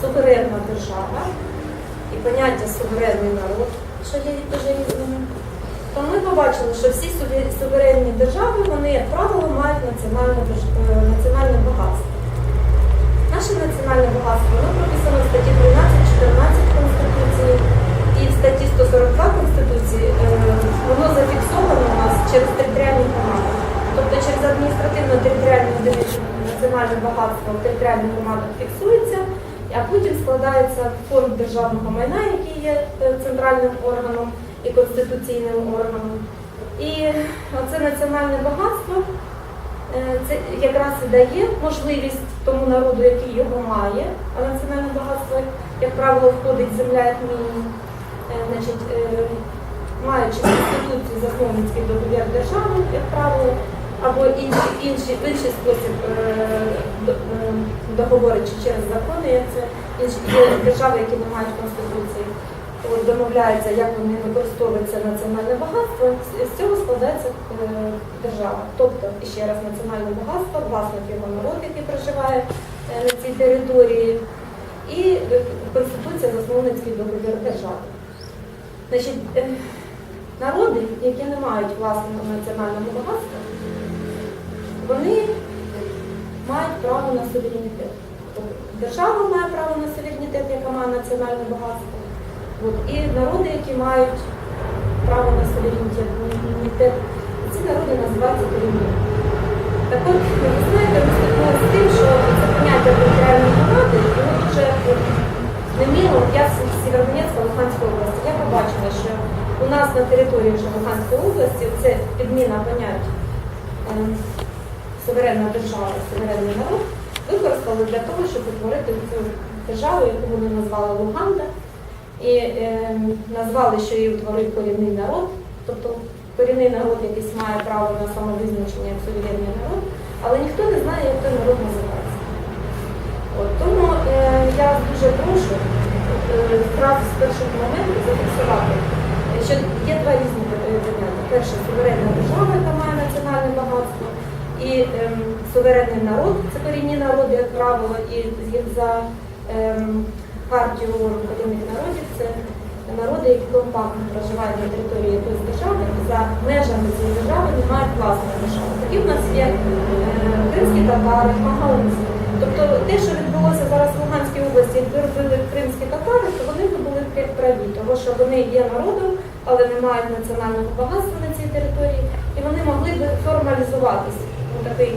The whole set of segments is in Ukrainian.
суверенна держава і поняття суверенний народ, що є дуже різними, то ми побачили, що всі суверенні держави, вони, як правило, мають національне, е, національне багатство. Наше національне багатство воно прописано в статті 13-14 Конституції і в статті 142 Конституції е, воно зафіксовано у нас через територіальні громади. Тобто через адміністративно-територіальну одиницю національне багатство в територіальних громадах фіксується, а потім складається фонд державного майна, який є е, центральним органом і конституційним органом. І оце національне багатство Е, Це якраз і дає можливість тому народу, який його має, а національне багатство, як правило, входить земля як мінімум, Е, значить, е, маючи конституцію засновницький договір держави, як правило, або інший, інший, інший спосіб е, е, договори чи через закони, як це інші держави, які не мають конституції. Домовляються, як вони використовують це національне багатство, з- цього складається е, держава. Тобто, ще раз, національне багатство, власник його народ, який проживає на цій території, і Конституція засновницький договір держави. Значить, народи, які не мають власного національного багатства, вони мають право на суверенітет. Держава має право на суверенітет, яка має національне багатство. От, і народи, які мають право на суверенітет, ці народи називаються корінні. Так от, ви знаєте, ми стикнулися з тим, що це поняття територіальної громади, дуже от, неміло. Я з Сєвєродонецька, Луганської області, я побачила, що у нас на території вже Луганської області це підміна понять е, суверенна держава, суверенний народ, використали для того, щоб утворити цю державу, яку вони назвали Луганда. І е, назвали, що її утворив корінний народ, тобто корінний народ якийсь має право на самовизначення як суверенний народ, але ніхто не знає, як той народ називається. От, тому е, я дуже прошу е, з першого моменту зафіксувати, що є два різні е, поняття. Перше суверенна держава, яка має національне багатство, і ем, суверенний народ, це корінні народи, як правило, і за ем, партію корінних народів це народи, які компактно проживають на території якоїсь держави за межами цієї держави не мають власної держави. Такі в нас є е, кримські татари, магаунці. Тобто те, що відбулося зараз в Луганській області, якби робили кримські татари, то вони б були пр- праві, тому що вони є народом, але не мають національного багатства на цій території, і вони могли б формалізуватися. Такий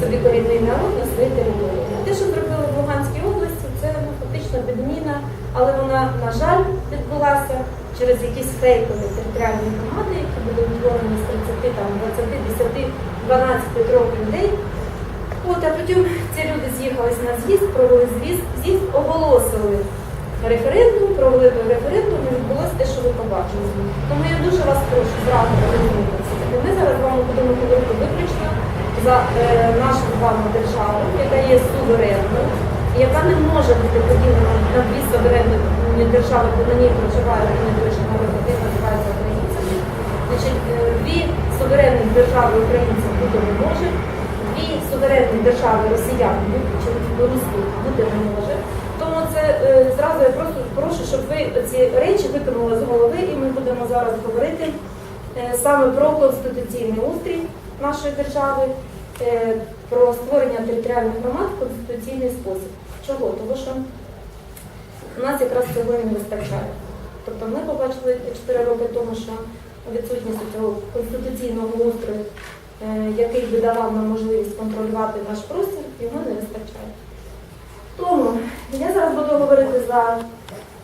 собі корінний народ на своїй території. Те, що зробили в Луганській області, це ну, фактично підміна, але вона, на жаль, відбулася через якісь фейкові територіальні громади, які були утворені з 30, там, 20, 10, 12 років людей. От, а потім ці люди з'їхались на з'їзд, провели з'їзд, з'їзд, оголосили референдум, провели той референдум і відбулося те, що ви побачили. Тому я дуже вас прошу зразу розумітися. Ми зараз з вами будемо говорити виключно за е, нашу з вами державу, яка є суверенною, яка не може бути поділена на дві суверенні держави, бо на ній проживає один і той народ, який називається українцями. Значить, е, дві суверенні держави українців бути не може, дві суверенні держави росіян чи білоруських бути не може. Тому це е, зразу я просто прошу, щоб ви ці речі викинули з голови, і ми будемо зараз говорити е, саме про конституційний устрій нашої держави, про створення територіальних громад в конституційний спосіб. Чого? Тому що у нас якраз цього не вистачає. Тобто ми побачили 4 роки тому, що відсутність цього конституційного устрою, е, який би давав нам можливість контролювати наш простір, його не вистачає. Тому я зараз буду говорити за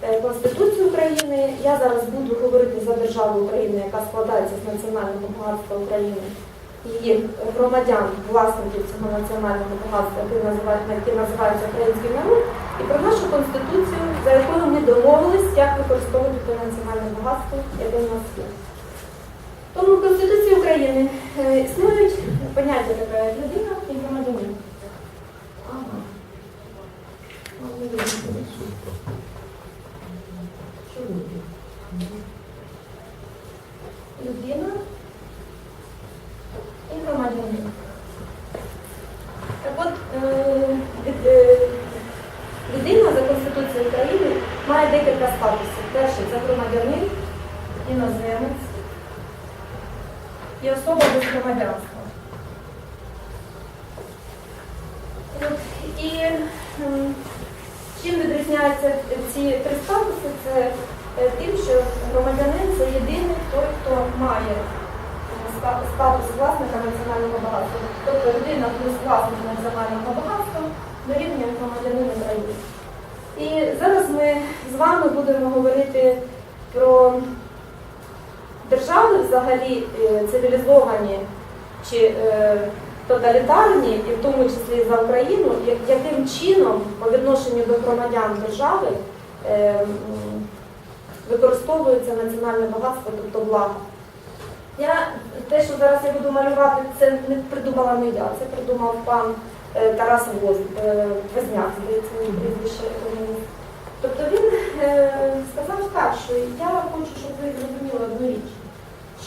е, Конституцію України, я зараз буду говорити за державу України, яка складається з національного багатства України, її громадян, власників цього національного багатства, які називають, називаються український народ, і про нашу конституцію, за якою ми домовились, як використовувати те національне багатство, яке в нас є. Тому в Конституції України е, існують поняття таке як людина і громадянин. Ага. А, не видно. Що буде? Людина і громадянин. Так от, е, від- е, людина за Конституцією Конституції України має декілька статусів. Перший це громадянин, іноземець і особа без громадянства. От, І м, чим відрізняються ці три статуси? Це е, тим, що громадянин це єдиний той, хто має статус власника національного багатства. Тобто людина плюс власник національного багатства дорівнює громадянину України. І зараз ми з вами будемо говорити про держави взагалі е, цивілізовані чи е, тоталітарні, і в тому числі за Україну, яким чином по відношенню до громадян держави е, використовується національне багатство, тобто благо. Я те, що зараз я буду малювати, це не придумала не я, це придумав пан е, Тарас Воз, е, Возняк, здається, мені прізвище. е. Тобто він сказав так, що я хочу, щоб ви зрозуміли одну річ,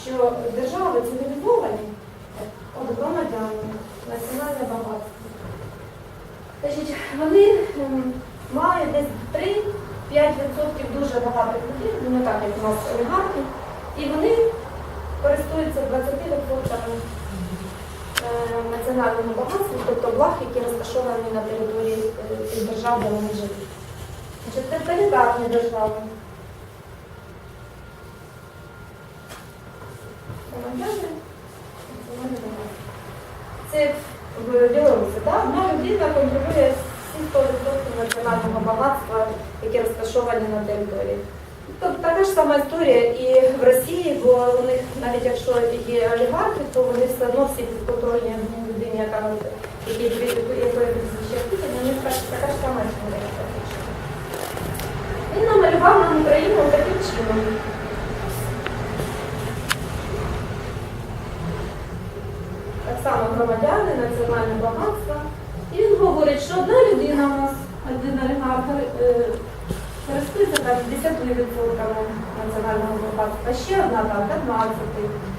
що держави цивілізовані, от громадяни, національне багатство. Значить, вони мають десь 3-5% дуже багатих людей, ну не так, як у нас олігархи, і вони користуються 20% е, національного багатства, тобто благ, які розташовані на території е, держав, де вони живуть. Це тоталітарні держави. Це в Білорусі? Одна людина контролює всі 100% національного багатства, які розташовані на території. Тобто така ж сама історія і у них навіть якщо є олігархи, то вони все одно всі підконтрольні людині, яка якої прізвище Путін, них така ж сама. Він намалював нам Україну таким чином. Так само громадяни, національне багатство. І він говорить, що одна людина у нас, один олігарх, е, користується там 10% національного багатства, одна там 15,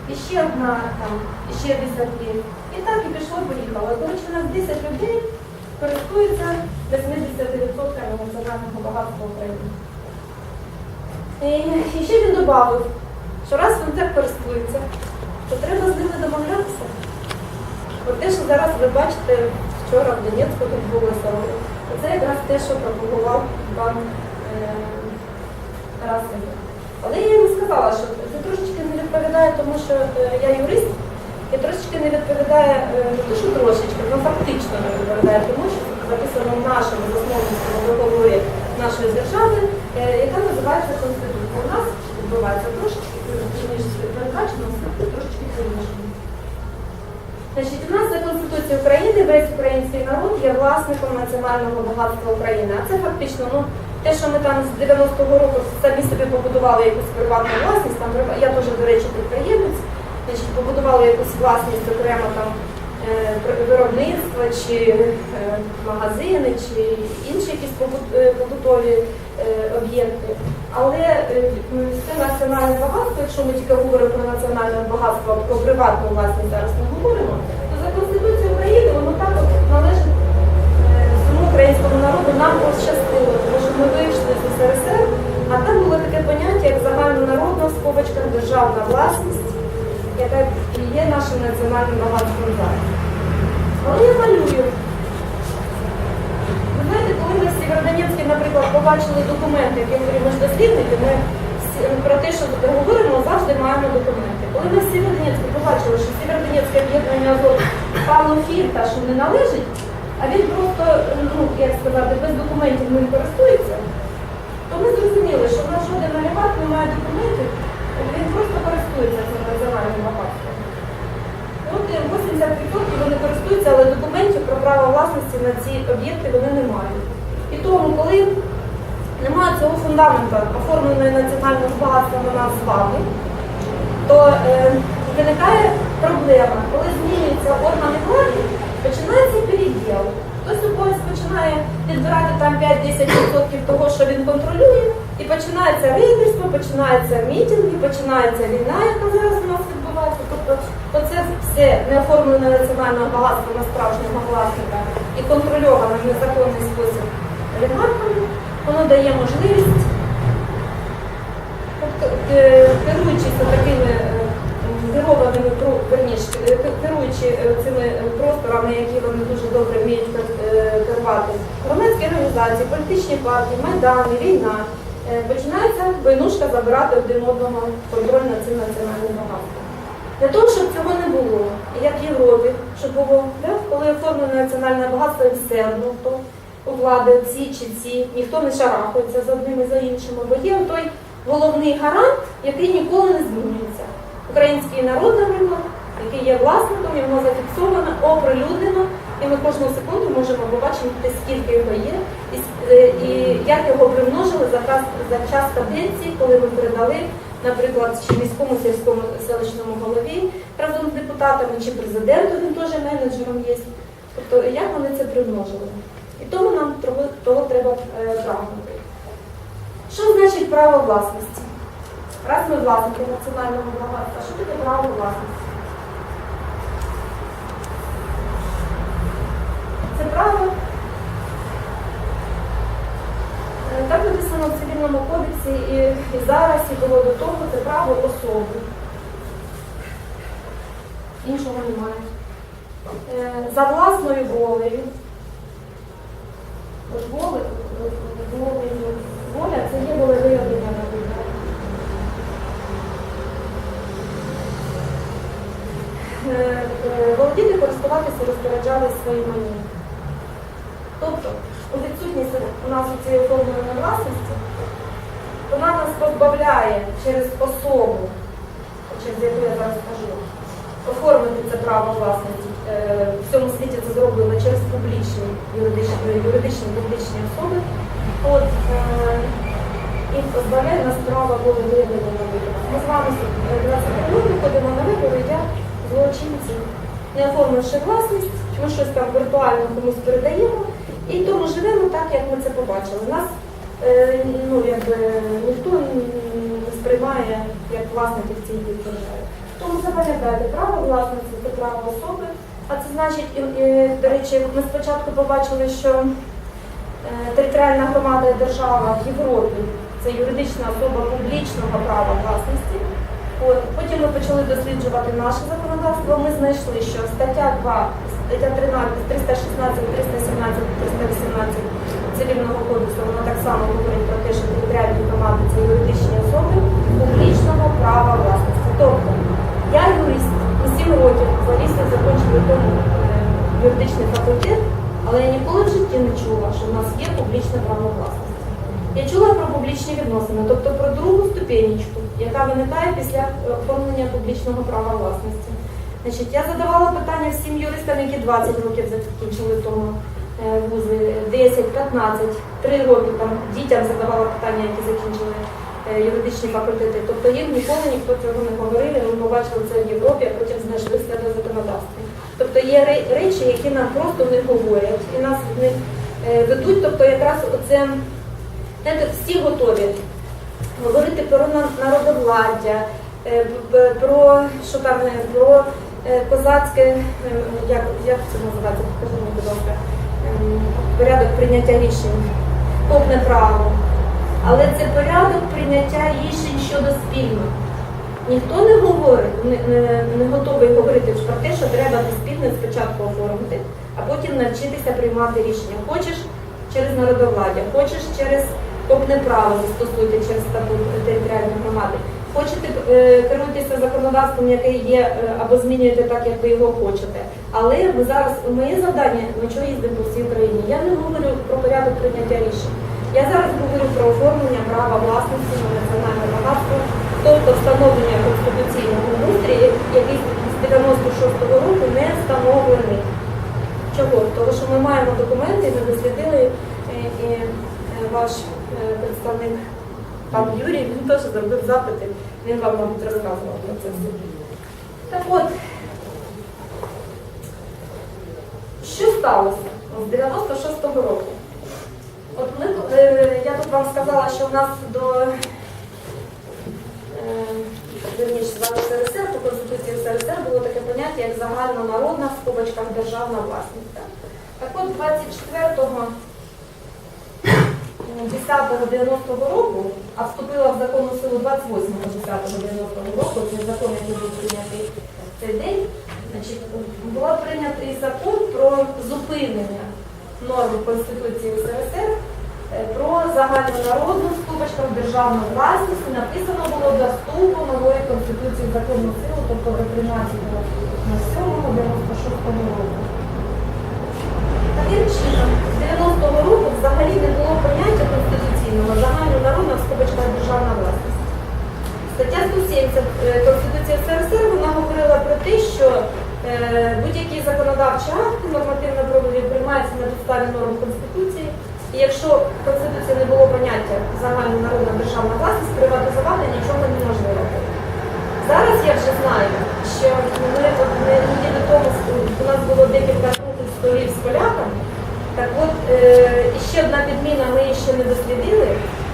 і ще одна там, і ще 10. І так і пішло, поїхало. Коротше, у нас 10 людей користуються 80% національного багатства України. І, ще він додав, що раз він так користується, то треба з ними домовлятися. От те, що зараз ви бачите, вчора в Донецьку відбулося, це якраз те, що пропагував пан е, Тарас Але я йому сказала, що це трошечки не відповідає, тому що е, я юрист, і трошечки не відповідає, е, не те, що трошечки, але фактично не відповідає тому, що записано в нашому засновницькому договорі нашої держави, е, яка називається Конституція. У нас відбувається трошечки, ніж передбачено, трошечки по-іншому. Значить, у нас за Конституцією України весь український народ є власником національного багатства України. А це фактично, ну, те, що ми там з 90-го року самі собі побудували якусь приватну власність, там я теж, до речі, підприємець, значить, побудували якусь власність окремо там е, виробництва чи е, магазини, чи інші якісь е, побутові об'єкти. Але це національне багатство, якщо ми тільки говоримо про національне багатство, про приватну власність зараз не говоримо, то за Конституцією України воно так от належить всьому українському народу. Нам пощастило, ми вийшли з СРСР, а там було таке поняття, як загальнонародна в скобочках державна власність, яка є нашим національним багатством зараз. Але я малюю. Ви знаєте, коли ми в Сєвєродонецьку, наприклад, побачили документи, які говоримо ж дослідники, ми про те, що тут говоримо, завжди маємо документи. Коли ми в Сєвєродонецьку побачили, що Сєвєродонецьке об'єднання Азот Павло Фірта, що не належить, а він просто, ну, як сказати, без документів ним користується, то ми зрозуміли, що в нас жоден олігарх не має документів, він просто користується цим національним багатством. От е, 80% вони користуються, але документів про право власності на ці об'єкти вони не мають. І тому, коли немає цього фундаменту оформленої національного багатства на нас з вами, то е, виникає проблема, коли змінюються органи влади, починається переділ. Хтось когось починає відбирати там 5-10% того, що він контролює, і починається рейдерство, починаються мітинги, починається війна, яка зараз у нас відбувається. Тобто оце все неоформлене національне багатство на справжнього власника і контрольоване в незаконний спосіб олігархами, Воно дає можливість, тобто, е, керуючись такими е, про- верніше, е, керуючи е, цими е, просторами, які вони дуже добре вміють керувати, громадські організації, політичні партії, майдани, війна, починається войнушка забирати один одного контроль над цим національним багатством. Для того, щоб цього не було, як в Європі, щоб було, да, коли оформлене національне багатство і все одно, то у влади ці чи ці, ніхто не шарахається за одним і за іншим, бо є той головний гарант, який ніколи не змінюється. Український народ, наприклад, який є власником, воно зафіксовано, оприлюднено, і ми кожну секунду можемо побачити, скільки його є, і, е, як його примножили за час, каденції, коли ми передали, наприклад, чи міському сільському селищному голові разом з депутатами, чи президенту, він теж менеджером є. Тобто, як вони це примножили? І тому нам того, того треба е, прагнути. Що значить право власності? Раз ми власники національного багатства, що таке право власності? Це право, е, так написано в цивільному кодексі і, і зараз, і було до того, це право особи. Іншого немає. Е, За власною волею. От воли, волею, воля це є волевиявлення на виборах. Е, е, володіти, розпоряджались своїм майном. Тобто, у відсутність у нас у цієї оформленої власності, вона нас позбавляє через особу, через яку я зараз скажу, оформити це право власності. Е, В цьому світі це зроблено через публічні юридичні, юридичні публічні особи. От, е, і позбавляє нас права волевиявлення на виборах. Ми з вами е, 20 років ходимо на вибори як злочинці, не оформивши власність, ми щось там віртуально комусь передаємо, і тому живемо так, як ми це побачили. Нас е, ну, якби, ніхто не сприймає як власників цієї держави. Тому запам'ятайте, право власності це право особи. А це значить, до речі, ми спочатку побачили, що е, територіальна громада і держава в Європі це юридична особа публічного права власності. От, потім ми почали досліджувати наше законодавство. Ми знайшли, що стаття 2, стаття 13, 316, 317, 318 цивільного кодексу, вона так само говорить про те, що територіальні громади це юридичні особи публічного права власності. Тобто я юрист, на 7 років залізла, закінчила тому е, юридичний факультет, але я ніколи в житті не чула, що в нас є публічне право власності. Я чула про публічні відносини, тобто про другу ступенечку, яка виникає після е, оформлення публічного права власності. Значить, я задавала питання всім юристам, які 20 років закінчили тому е, вузи, 10, 15, 3 роки там дітям задавала питання, які закінчили е, юридичні факультети. Тобто їм ніколи ніхто цього не говорив, ми побачили це в Європі, а потім знайшли себе в. Тобто є речі, які нам просто не говорять і нас в них е, ведуть. Тобто якраз оце знаєте, всі готові говорити про на- народовладдя, е, про що там е, про е, козацьке, як, як це називається, покажи мені, будь ласка, ем, порядок прийняття рішень, повне право. Але це порядок прийняття рішень щодо спільно. Ніхто не говорить, не, не, не готовий говорити про те, що треба спільно спочатку оформити, а потім навчитися приймати рішення. Хочеш через народовладдя, хочеш через копне право застосуйте через статут територіальної громади. Хочете е, керуйтеся законодавством, яке є, е, або змінюєте так, як ви його хочете. Але ми зараз моє завдання, ми чого їздимо по всій Україні. Я не говорю про порядок прийняття рішень. Я зараз говорю про оформлення права власності на національне багатство, тобто встановлення конституційного устрію, який з 96-го року не встановлений. Чого? Тому що ми маємо документи, ми дослідили, і, і е, ваш представник пан Юрій, він теж зробив запити, він вам, мабуть, розказував про це все. Так от, що сталося з 96-го року? От ми, е, я тут вам сказала, що в нас до е, СРСР, по Конституції СРСР було таке поняття, як загальнонародна в скобочках державна власність. Так от 24 10-90 року, а вступила в законну силу 28 го 10 го 90-го року, це закон, який був прийнятий в цей день, значить, був прийнятий закон про зупинення норм Конституції СРСР е, про загальнонародну в скобочках державну власність. Написано було до вступу нової Конституції в законну силу, тобто до 13.07.96 року. Таким чином, з 90-го року взагалі не було поняття конституційного загальнонародна в скобочках державна власність. Стаття 170 е, Конституції СРСР вона говорила про те, що е, будь-які законодавчі акти нормативно-правові приймаються на підставі норм Конституції. І якщо в Конституції не було поняття загальнонародна державна власність, приватизувати нічого неможливо. Зараз я вже знаю, що ми не неділю тому у нас було декілька столів з поляками. Так от і ще одна підміна, ми її ще не дослідили.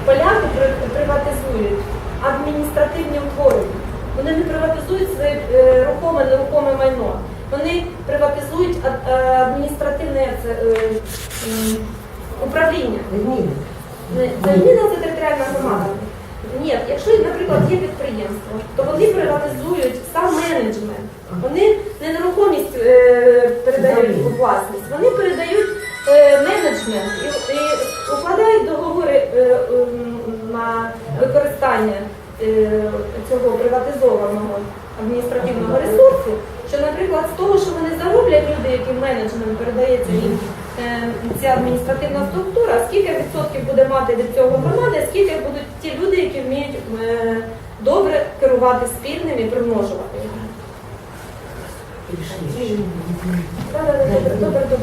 Поляки приватизують адміністративні утворення. Вони не приватизують своє е, рухоме, нерухоме майно. Вони приватизують ад- е, адміністративне е, управління. Не- Це територіальна громада. Ні, якщо, наприклад, є підприємство, то вони приватизують сам менеджмент. Вони не нерухомість е, передають у власність, вони передають е, менеджмент і, і укладають договори е, м, на використання е, цього приватизованого адміністративного ресурсу. Що, наприклад, з того, що вони зароблять люди, яким менеджмент передається їм е, ця адміністративна структура, скільки відсотків буде мати від цього громади, скільки будуть ті люди, які вміють е, добре керувати спільним і примножувати його. Добре, добре, добре.